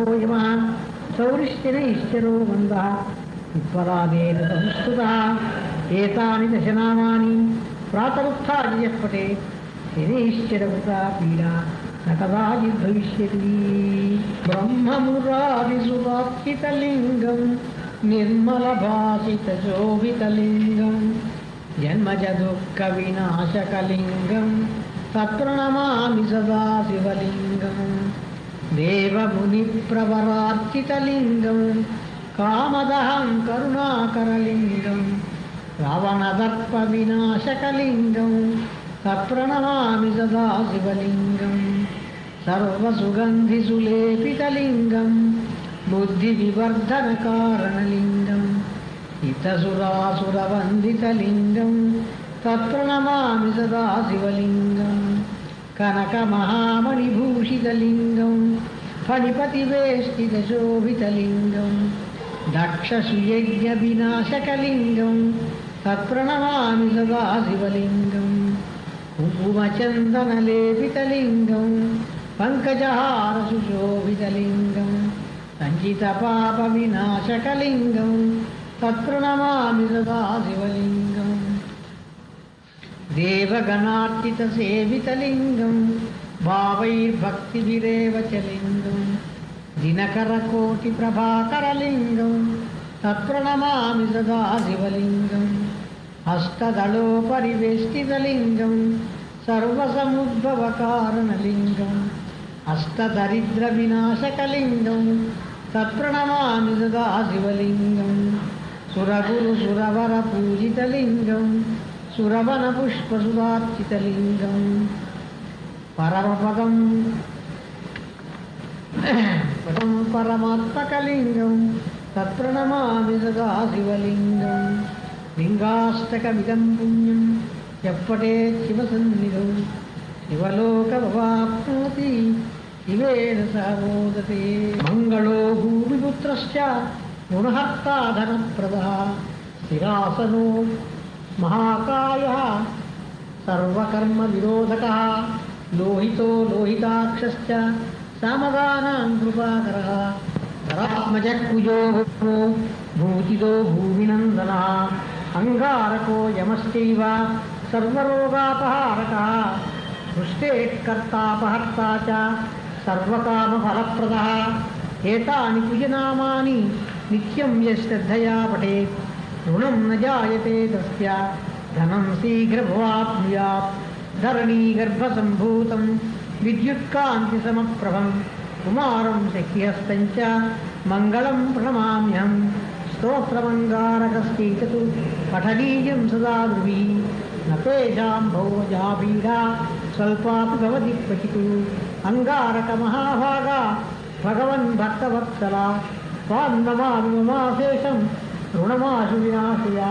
సంస్కృతో ఇమాన్ చౌరిష్టిన ఇష్టరో మంద విప్వలాదేన సంస్కృత ఏతాని దశనామాని ప్రాతరుత్థాజయస్పటే శనిశ్చరకృత పీడా నకదాజి భవిష్యతి బ్రహ్మమురారిసువాప్సితలింగం నిర్మలభాసితశోభితలింగం జన్మజదుఃఖవినాశకలింగం తత్ప్రణమామి సదా శివలింగం देवमुनिप्रवरार्चितलिङ्गं कामदहं करुणाकरलिङ्गं रावणदर्पविनाशकलिङ्गं तत्प्रणमामि सदा शिवलिङ्गम् सर्वसुगन्धिसुलेपितलिङ्गं बुद्धिविवर्धनकारणलिङ्गम् हितसुरासुरवन्दितलिङ्गं तत्प्रणमामि सदा शिवलिङ्गम् कनकमहामणिभूषितलिङ्गं फणिपतिवेष्टितशोभितलिङ्गं दक्षसुयज्ञविनाशकलिङ्गं तत्प्रणमामि सदा शिवलिङ्गम् कुङ्कुमचन्दनलेपितलिङ्गं पङ्कजहारसुशोभितलिङ्गं सञ्चितपापविनाशकलिङ्गं तत्प्रणमामि सदा शिवलिङ्गम् देवगणार्चितसेवितलिङ्गं भावैर्भक्तिभिरेव च लिङ्गं दिनकरकोटिप्रभाकरलिङ्गं, तत्प्रणमामि सदा शिवलिङ्गम् अष्टदलोपरिवेष्टितलिङ्गं सर्वसमुद्भवकारणलिङ्गम् अष्टदरिद्रविनाशकलिङ्गं, तत्प्रणमामि सदा शिवलिङ्गं सुरगुरुसुरवरपूजितलिङ्गं सुरवनपुष्पसुरार्चितलिङ्गं परमपदं पदं परमात्मकलिङ्गं तत्प्रणमामि सदा शिवलिङ्गं लिङ्गाष्टकमिदं पुण्यं शिवसन्निधौ शिवलोकमवाप्नोति। शिवेन सह मोदते मङ्गलो भूमिपुत्रश्च गुणहर्ता धनप्रदः स्थिरासनो महाकायः सर्वकर्मविरोधकः लोहितो लोहिताक्षश्च सामगानां कृपाकरः धरात्मजकुजो भूतितो भूमिनन्दनः अङ्गारको यमश्चैव सर्वरोगापहारकः पृष्ठेत्कर्तापहर्ता च सर्वकामफलप्रदः एतानि कुजनामानि नित्यं यश्रद्धया पठेत् ऋणं न जायते तस्य। धनं शीघ्रभवाप्नुयात् धरणीगर्भसम्भूतं विद्युत्कान्तिसमप्रभं। कुमारं शक्यहस्तं च मङ्गलं प्रणमाम्यहं। स्तोत्रमङ्गारकस्यैततु पठनीयं सदा ध्रुवी न तेषां भौजापीडा स्वल्पापि भवति क्वचित्। अङ्गारकमहाभागा। भगवन् भक्तवत्सला। त्वां नमामि ममाशेषं ऋणमाशु विनाशया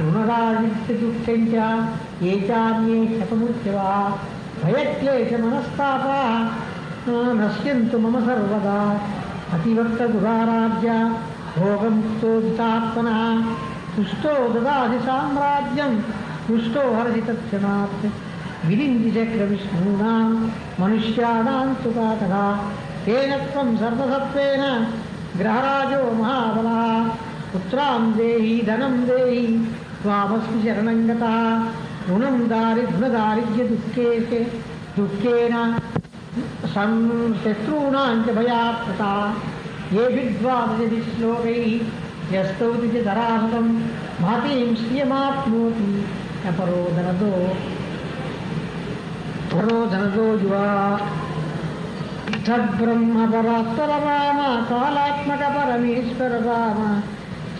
ऋणराजित्यदुःखं च ये चान्ये शतमुच्यवः। भयक्लेशमनस्तापाः नश्यन्तु मम सर्वदा। अतिभक्तगुहाराज्य भोगमुक्तोदितात्मनः तुष्टो ददाति साम्राज्यं तुष्टो हरति तत्क्षणात् विरिञ्जिचक्रविष्णूनां मनुष्याणां सुता तथा तेन त्वं सर्वसत्त्वेन ग्रहराजो महाबलः। पुत्रां देहि, धनं देहि त्वामस्मि शरणं गतः। ऋणं दारि ऋणदारिद्र्यदुःखे दुःखेन सं शत्रूणां च भयात् कृता ये विद्वादशभिश्लोकैः यस्तौति च धरासतं महतीं श्रियमाप्नोति न परो धनदो परो धनदो युवा ब्रह्मपरात्पर राम।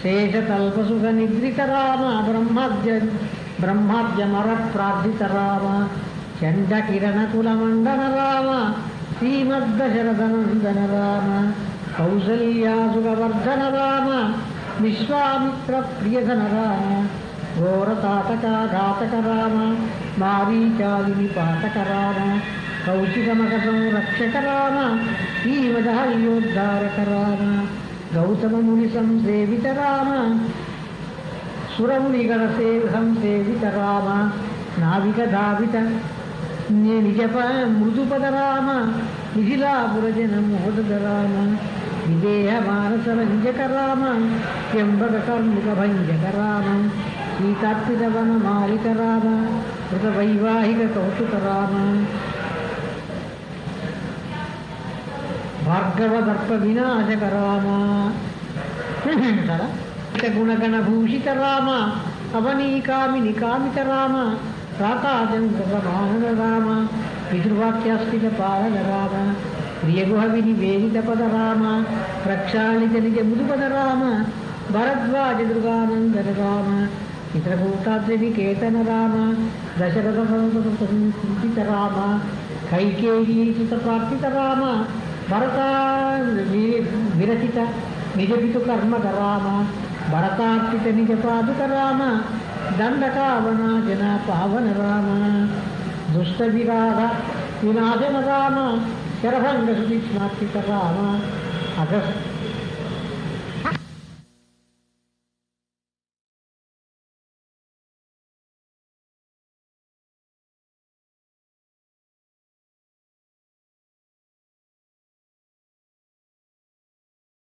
शेषतल्पसुखनिद्रितराम ब्रह्मद्य ब्रह्मद्यमरप्रार्थित राम चण्डकिरणकुलमण्डनराम श्रीमद्दशरधनन्दनराम कौसल्यासुलवर्धनराम विश्वामित्रप्रियधनराम घोरतातकाघातक राम मारीकालिनिपातकराम कौशिकमखसंरक्षक राम श्रीमदह्योद्धारकराम గౌతమముని సంసేవిత రామ సురమునిగణ సే సంసేవిత రామ నావిక దావిత ధావిత జప మృదుపద రామ నిఖిలాపురజన మోదద రామ విదేహ మానస రంజక రామ ఎంబక కర్ముక భంజక రామ సీతార్పిత వన మారిత రామ కృత వైవాహిక కౌతుక రామ భార్గవ దర్ప వినాశక రామ గుణగణ భూషిత రామ అవనీకామిని కామిత రామ రాతాచంద్రమానన రామ పితృవాక్యాస్థిత పాలన రామ ప్రియగుహ వినివేదిత పద రామ ప్రక్షాళిత నిజ ముదుపద రామ భరద్వాజ దుర్గానందన రామ ఇతరభూతాద్రికేతన రామ దశరథ సంస్థిత రామ కైకేయీ సుత ప్రార్థిత రామ ಭರತ ವಿರಚಿತ ನಿಜಪಿತು ಕರ್ಮ ಕರಾಮ ಭರತಾರ್ಪಿತ ನಿಜ ಪಾದುಕ ರಾಮ ದಂಡಕಾವನ ಜನ ಪಾವನ ರಾಮ ದುಷ್ಟ ವಿರಾಧ ವಿನಾಶನ ರಾಮ ಶರಭಂಗ ಸುತಿ ಸ್ಮಾರ್ಪಿತ ರಾಮ ಅಗಸ್ತ